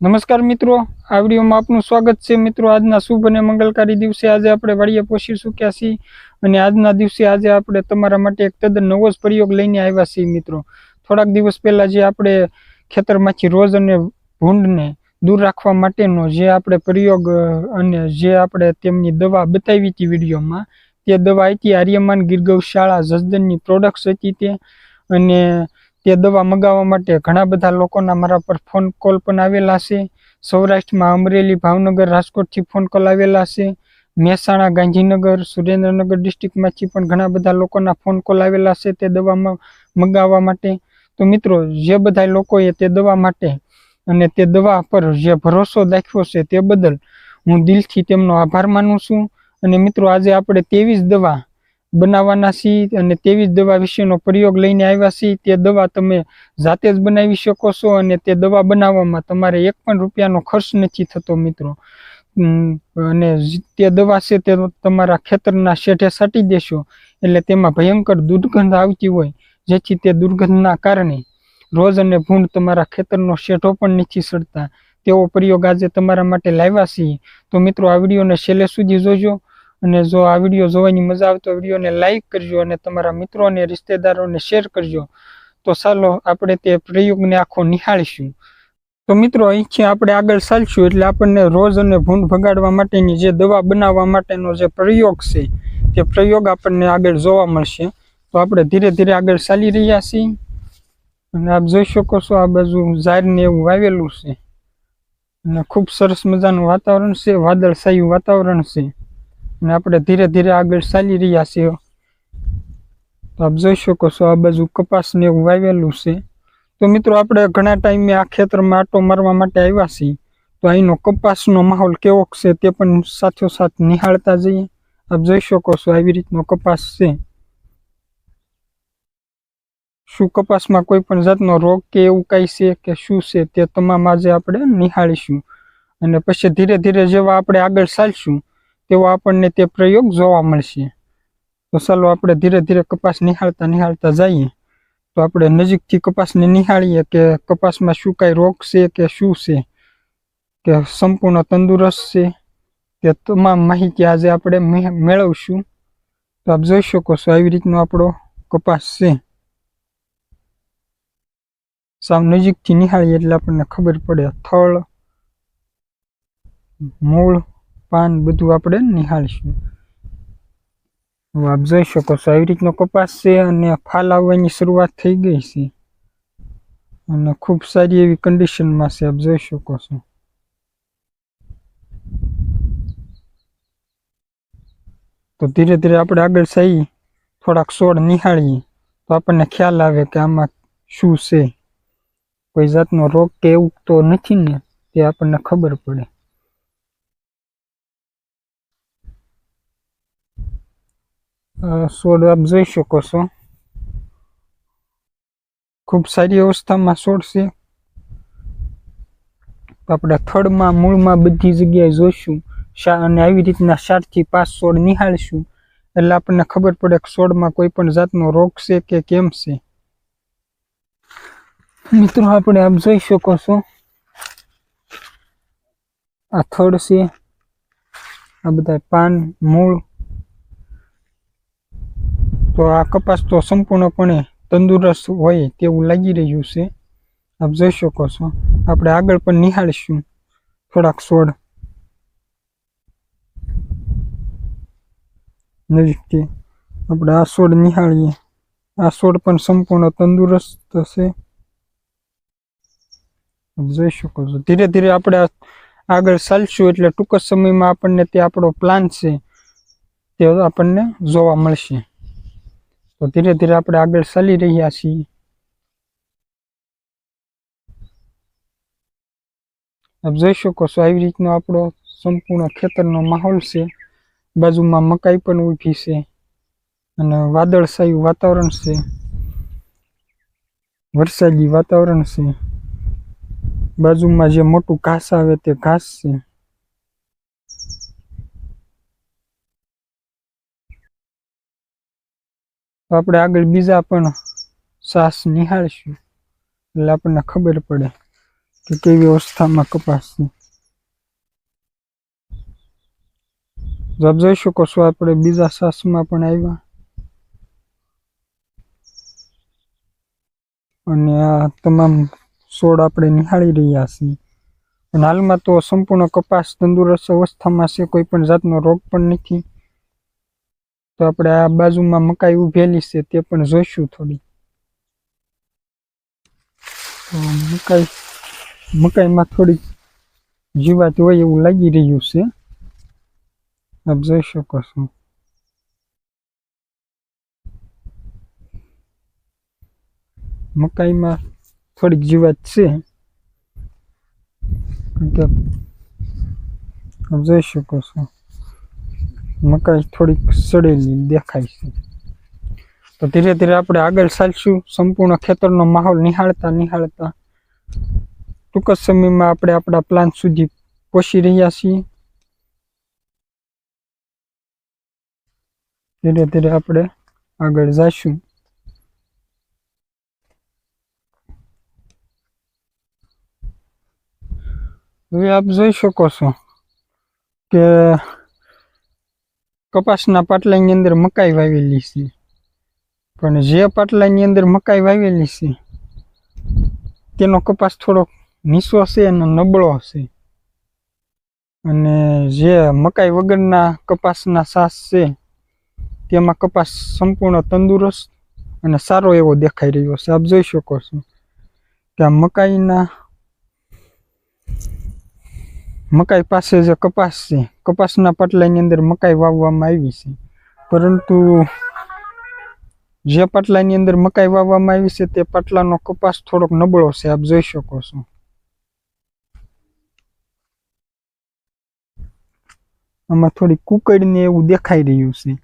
નમસ્કાર મિત્રો, આ વિડીયોમાં આપનું સ્વાગત છે. મિત્રો, આજના શુભ અને મંગલકારી દિવસે આજે આપણે વાડીએ પહોંચી ચૂક્યા છીએ? અને આજના દિવસે આજે આપણે તમારા માટે એક તદ્દન નવો જ પ્રયોગ લઈને આવ્યા છીએ મિત્રો. થોડાક દિવસ પહેલા જે આપણે ખેતરમાંથી રોજ અને ભૂંડને દૂર રાખવા માટેનો જે આપણે પ્રયોગ અને જે આપણે તેમની દવા બતાવી હતી વિડીયોમાં, તે દવા હતી આર્યમાન ગીરગૌશાળા જસદનની પ્રોડક્ટ્સ હતી તે. અને તે દવા મગાવવા માટે ઘણા બધા લોકોના મારા પર ફોન કોલ પણ આવેલા છે. સૌરાષ્ટ્રમાં અમરેલી, ભાવનગર, રાજકોટથી ફોન કોલ આવેલા છે. મહેસાણા, ગાંધીનગર, સુરેન્દ્રનગર ડિસ્ટ્રિક્ટમાંથી પણ ઘણા બધા લોકોના ફોન કોલ આવેલા છે તે દવામાં મગાવવા માટે. તો મિત્રો, જે બધા લોકોએ તે દવા માટે અને તે દવા પર જે ભરોસો દાખવ્યો છે તે બદલ હું દિલથી તેમનો આભાર માનું છું. અને મિત્રો, આજે આપણે તેવી દવા બનાવવાના છીએ અને તેવી જ દવા વિશેનો પ્રયોગ લઈને આવ્યા છીએ તે દવા તમે જાતે જ બનાવી શકો છો અને તે દવા બનાવવામાં તમારે એક પણ રૂપિયાનો ખર્ચ નથી થતો મિત્રો. અને તે દવા છે તે તમારા ખેતરના શેઠે છાંટી દેશો. એટલે તેમાં ભયંકર દુર્ગંધ આવતી હોય, જેથી તે દુર્ગંધના કારણે રોજ અને ભૂંડ તમારા ખેતરનો શેઠો પણ નથી સડતા. તેવો પ્રયોગ આજે તમારા માટે લાવ્યા છીએ. તો મિત્રો, આ વિડીયોને છેલ્લે સુધી જોજો. અને જો આ વીડિયો જોવાની મજા આવે તો વિડીયોને લાઈક કરજો અને તમારા મિત્રો અને રિશ્તેદારોને શેર કરજો. તો ચાલો આપણે તે પ્રયોગને આખો નિહાળીશું. તો મિત્રો, અહીંથી આપણે આગળ ચાલશું એટલે આપણને રોજ અને ભૂંડ ભગાડવા માટેની જે દવા બનાવવા માટેનો જે પ્રયોગ છે, તે પ્રયોગ આપણને આગળ જોવા મળશે. તો આપણે ધીરે ધીરે આગળ ચાલી રહ્યા છીએ. અને આપ જોઈ શકો છો આ બાજુ ઝાડને એવું વાવેલું છે. અને ખૂબ સરસ મજાનું વાતાવરણ છે, વાદળછાયું વાતાવરણ છે. અને આપણે ધીરે ધીરે આગળ ચાલી રહ્યા છીએ. તો આપ જોઈ શકો છો આ બાજુ કપાસને એવું વાવેલું છે. તો મિત્રો, આપણે ઘણા ટાઈમે આ ખેતરમાં આટો મારવા માટે આવ્યા છીએ. તો અહીંનો કપાસનો માહોલ કેવો છે તે પણ સાથોસાથ નિહાળતા જઈએ. આપ જોઈ શકો છો આવી રીતનો કપાસ છે. શું કપાસમાં કોઈ પણ જાતનો રોગ કે એવું કાંઈ છે કે શું છે તે તમામ આજે આપણે નિહાળીશું. અને પછી ધીરે ધીરે જેવા આપણે આગળ ચાલશું. તેવો આપણને તે પ્રયોગ જોવા મળશે. તો ચાલો આપણે ધીરે ધીરે કપાસ નિહાળતા નિહાળતા જઈએ. તો આપણે નજીકથી કપાસને નિહાળીએ કે કપાસમાં શું કાંઈ રોગ છે કે શું છે? કે સંપૂર્ણ તંદુરસ્ત છે? તે તમામ માહિતી આજે આપણે મેળવશું. તો આપ જોઈ શકો છો આવી રીતનો આપણો કપાસ છે. સાવ નજીકથી નિહાળીએ એટલે આપણને ખબર પડે. થળ, મૂળ પાન બધું આપણે નિહાળીશું. આપ જોઈ શકો છો, આવી રીતનો કપાસ છે અને ફાલ આવવાની શરૂઆત થઈ ગઈ છે. અને ખૂબ સારી એવી કન્ડિશનમાં છે, આપ જોઈ શકો છો. તો ધીરે ધીરે આપણે આગળ જઈએ થોડાક છોડ નિહાળીએ. તો આપણને ખ્યાલ આવે કે આમાં શું છે. કોઈ જાતનો રોગ કે એવું તો નથી ને, તે આપણને ખબર પડે. છોડ આપ જોઈ શકો છો ખૂબ સારી અવસ્થામાં છોડ છે આપણા થડમાં મૂળમાં બધી જગ્યાએ જોઈશું અને આવી રીતના ચારથી પાંચ છોડ નિહાળશું એટલે આપણને ખબર પડે કે છોડમાં કોઈ પણ જાતનો રોગ છે કે કેમ છે મિત્રો આપણે આપ જોઈ શકો છો આ થડ છે આ બધા પાન મૂળ તો આ કપાસ તો સંપૂર્ણપણે તંદુરસ્ત હોય તેવું લાગી રહ્યું છે. આપ જોઈ શકો છો. આપણે આગળ પણ નિહાળીશું. થોડાક છોડ. નજીકથી આપણે આ છોડ નિહાળીએ. આ છોડ પણ સંપૂર્ણ તંદુરસ્ત છે. જોઈ શકો છો. ધીરે ધીરે આપણે આગળ ચાલશું એટલે ટૂંક સમયમાં આપણને તે આપણો પ્લાન છે તે આપણને જોવા મળશે. તો ધીરે ધીરે આપણે આગળ ચાલી રહ્યા છીએ. આપ જોઈ શકો છો આવી રીતનો આપણો સંપૂર્ણ ખેતરનો માહોલ છે. બાજુમાં મકાઈ પણ ઊભી છે અને વાદળછાયું વાતાવરણ છે. વરસાદી વાતાવરણ છે. બાજુમાં જે મોટું ઘાસ આવે તે ઘાસ છે. તો આપણે આગળ બીજા પણ સાસ નિહાળશું. એટલે આપણને ખબર પડે કે કેવી અવસ્થામાં કપાસ છે. જોઈ શકો છો, આપણે બીજા સાસમાં પણ આવ્યા. અને આ તમામ છોડ આપણે નિહાળી રહ્યા છીએ. અને હાલમાં તો સંપૂર્ણ કપાસ તંદુરસ્ત અવસ્થામાં છે, કોઈ પણ જાતનો રોગ પણ નથી. તો આપણે આ બાજુમાં મકાઈ ઉભેલી છે, તે પણ જોઈશું થોડી. તો મકાઈ, મકાઈમાં થોડી જીવાત હોય એવું લાગી રહ્યું છે. આપ જોઈ શકો છો. મકાઈમાં થોડીક જીવાત છે. આપ જોઈ શકો છો. મકાઈ થોડીક સડેલી દેખાય છે. તો ધીરે ધીરે આપણે આગળ ચાલશું. સંપૂર્ણ ખેતરનો માહોલ નિહાળતા નિહાળતા ટૂંક જ સમયમાં આપણે આપણા પ્લાન સુધી પહોંચી રહ્યા છીએ. ધીરે ધીરે આપણે આગળ જઈશું. હવે આપ જોઈ શકો છો કે કપાસના પાટલાની અંદર મકાઈ વાવેલી છે. પણ જે પાટલાની અંદર મકાઈ વાવેલી છે, તેનો કપાસ થોડોક નીચો છે અને નબળો છે અને જે મકાઈ વગરના કપાસના સાસ છે, તેમાં કપાસ સંપૂર્ણ તંદુરસ્ત અને સારો એવો દેખાઈ રહ્યો છે. આપ જોઈ શકો છો કે આ મકાઈના મકાઈ પાસે જે કપાસ છે, કપાસના પાટલાની અંદર મકાઈ વાવવામાં આવી છે. પરંતુ જે પાટલાની અંદર મકાઈ વાવવામાં આવી છે, તે પાટલાનો કપાસ થોડોક નબળો છે, આપ જોઈ શકો છો. આમાં થોડી કુકડને એવું દેખાઈ રહ્યું છે.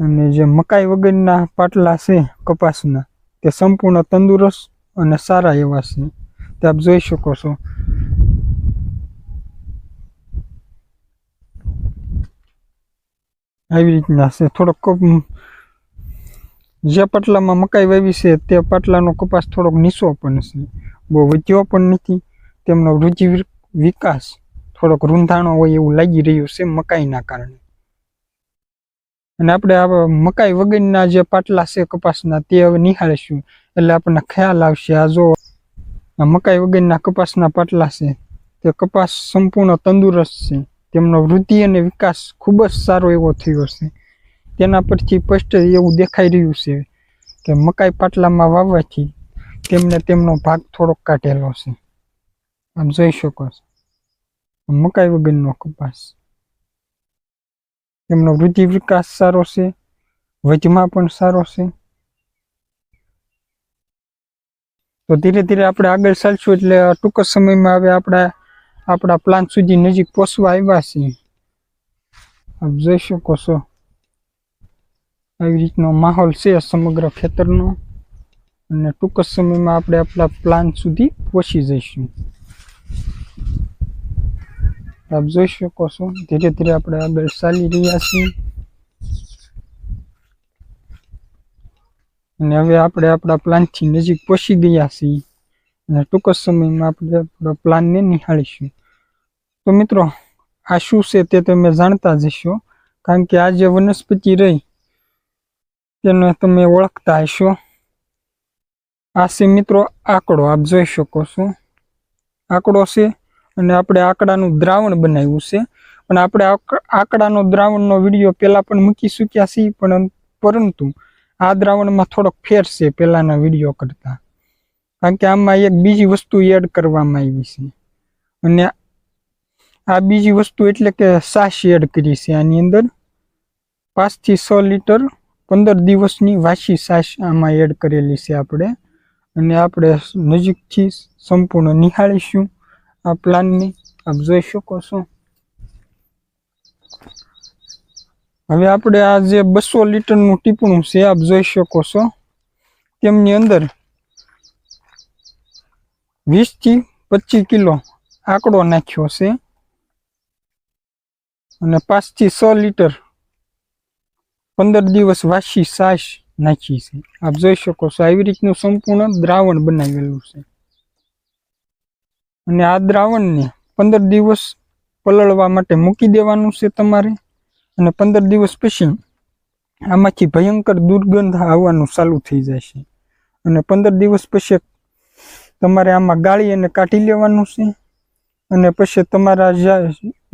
અને જે મકાઈ વગરના પાટલા છે, કપાસના, તે સંપૂર્ણ તંદુરસ્ત અને સારા એવા છે. તે આપ જોઈ શકો છો. આવી રીતના છે. થોડોક જે પાટલામાં મકાઈ વાવી છે, તે પાટલાનો કપાસ થોડોક નીચો પણ છે. બહુ વધ્યો પણ નથી. તેમનો રુચિ વિકાસ થોડોક રૂંધાણો હોય એવું લાગી રહ્યું છે મકાઈના કારણે. અને આપણે આ મકાઈ વગરના જે પાટલા છે કપાસના, તે હવે નિહાળીશું. એટલે આપણને ખ્યાલ આવશે, આ જો મકાઈ વગરના કપાસના પાટલા છે, તે કપાસ સંપૂર્ણ તંદુરસ્ત છે. તેમનો વૃદ્ધિ અને વિકાસ ખૂબ જ સારો એવો થયો છે. તેના પરથી સ્પષ્ટ એવું દેખાઈ રહ્યું છે કે મકાઈ પાટલામાં વાવવાથી તેમને તેમનો ભાગ થોડોક કાઢેલો છે. આમ જોઈ શકો છો. મકાઈ વગરનો કપાસ. તેમનો વૃદ્ધિ વિકાસ સારો છે વજમાં પણ સારો છે. તો ધીરે ધીરે આપણે આગળ ચાલશું એટલે ટૂંક સમયમાં હવે આપણા આપણા પ્લાન સુધી નજીક પહોંચવા આવ્યા છીએ આપ જોઈ શકો છો. આવી રીતનો માહોલ છે સમગ્ર ખેતરનો. અને ટૂંક જ સમયમાં આપણે આપણા પ્લાન સુધી પહોંચી જઈશું. આપ જોઈ શકો છો, ધીરે ધીરે આપણે આગળ ચાલી રહ્યા છીએ. અને હવે આપણે આપણા પ્લાનથી નજીક પહોંચી ગયા છીએ. અને ટૂંક સમયમાં આપણે આપણા પ્લાનને નિહાળીશું. તો મિત્રો, આ શું છે તે તમે જાણતા જશો કારણ કે આ જે વનસ્પતિ રહી, તેને તમે ઓળખતા હશો. આ છે મિત્રો આંકડો, આપ જોઈ શકો છો. આંકડો છે અને આપણે આંકડાનું દ્રાવણ બનાવ્યું છે. પણ આપણે આંકડાનો દ્રાવણનો વીડિયો પહેલાં પણ મૂકી ચૂક્યા છીએ, પણ પરંતુ આ દ્રાવણમાં થોડોક ફેર છે પહેલાંના વીડિયો કરતાં. કારણ કે આમાં એક બીજી વસ્તુ એડ કરવામાં આવી છે. અને આ બીજી વસ્તુ એટલે કે સાસ એડ કરી છે આની અંદર. પાંચથી છ લીટર પંદર દિવસની વાસી સાસ આમાં એડ કરેલી છે આપણે. અને આપણે નજીકથી સંપૂર્ણ નિહાળીશું આ પ્લાનને આપ જોઈ શકો છો. હવે આપણે આ જે બસો લીટરનું ટીપણું છે, આપ જોઈ શકો છો. તેમની અંદર વીસથી પચીસ કિલો આંકડો નાખ્યો છે. અને પાંચથી છ લીટર પંદર દિવસ વાસી સાસ નાખી છે. આપ જોઈ શકો છો, આવી રીતનું સંપૂર્ણ દ્રાવણ બનાવેલું છે. અને આ દ્રાવણને પંદર દિવસ પલળવા માટે મૂકી દેવાનું છે તમારે. અને પંદર દિવસ પછી આમાંથી ભયંકર દુર્ગંધ આવવાનું ચાલુ થઈ જશે. અને પંદર દિવસ પછી તમારે આમાં ગાળી અને કાઢી લેવાનું છે. અને પછી તમારા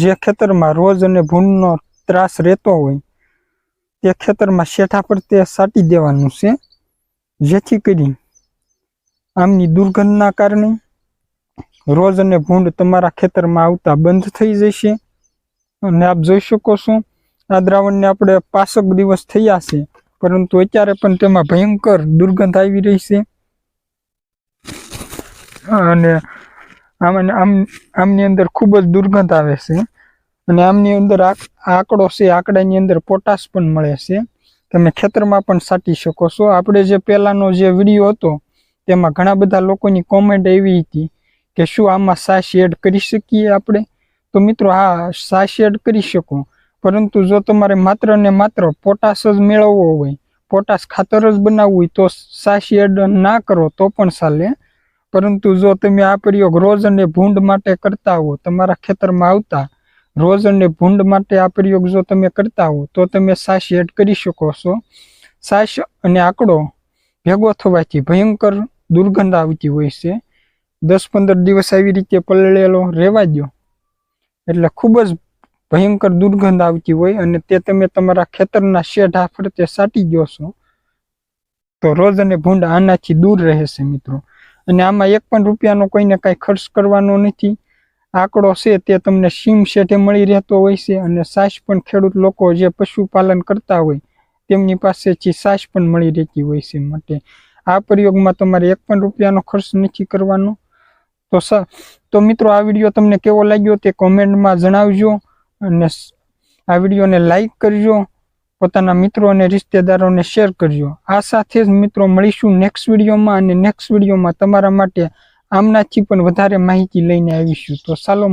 જે ખેતરમાં રોજ અને ભૂંડનો ત્રાસ રહેતો હોય, તે ખેતરમાં શેઠા પર તે સાટી દેવાનું છે. જેથી કરી આમની દુર્ગંધના કારણે રોજ અને ભૂંડ તમારા ખેતરમાં આવતા બંધ થઈ જશે. અને આપ જોઈ શકો છો, આ દ્રાવણને આપણે પાસક દિવસ થયા છે. પરંતુ અત્યારે પણ તેમાં ભયંકર દુર્ગંધ આવી રહી છે. અને આમ આમ, આમની અંદર ખૂબ જ દુર્ગંધ આવે છે. અને આમની અંદર આક- આંકડો છે, આંકડાની અંદર પોટાશ પણ મળે છે. તમે ખેતરમાં પણ સાટી શકો છો. આપણે જે પહેલાંનો જે વીડિયો હતો, તેમાં ઘણા બધા લોકોની કોમેન્ટ એવી હતી કે શું આમાં સાસ એડ કરી શકીએ આપણે? તો મિત્રો, હા, સાસ એડ કરી શકો. પરંતુ જો તમારે માત્ર ને માત્ર પોટાશ જ મેળવવો હોય, પોટાશ ખાતર જ બનાવવું હોય, તો સાસ એડ ના કરો, તો પણ ચાલે. પરંતુ જો તમે આ પ્રયોગ રોજ અને ભૂંડ માટે કરતા હો, તમારા ખેતરમાં આવતા રોજ અને ભૂંડ માટે આ પ્રયોગ જો તમે કરતા હો, તો તમે સાસ એડ કરી શકો છો. સાસ અને આંકડો ભેગો થવાથી ભયંકર દુર્ગંધ આવતી હોય છે. દસ પંદર દિવસ આવી રીતે પલળેલો રહેવા દો એટલે ખૂબ જ ભયંકર દુર્ગંધ આવતી હોય અને તે તમે તમારા ખેતરના શેઢા ફરતે સાટી દો છો. તો રોજ અને ભૂંડ આનાથી દૂર રહેશે મિત્રો. અને આમાં એક પણ રૂપિયાનો કોઈને કાંઈ ખર્ચ કરવાનો નથી. આંકડો છે તે તમને સીમ શેઠે મળી રહેતો હોય છે અને સાસ પણ ખેડૂત લોકો જે પશુપાલન કરતા હોય, તેમની પાસેથી સાસ પણ મળી રહેતી હોય છે માટે. આ પ્રયોગમાં તમારે એક પણ રૂપિયાનો ખર્ચ નથી કરવાનો. તો સ- તો મિત્રો આ વીડિયો તમને કેવો લાગ્યો તે કોમેન્ટમાં જણાવજો અને આ વિડીયોને લાઈક કરજો. પોતાના મિત્રો અને રિશ્તેદારોને શેર કરજો આ સાથે જ મિત્રો મળીશું નેક્સ્ટ વિડીયોમાં અને નેક્સ્ટ વિડીયોમાં તમારા માટે આમનાથી પણ વધારે માહિતી લઈને આવીશું. તો ચાલો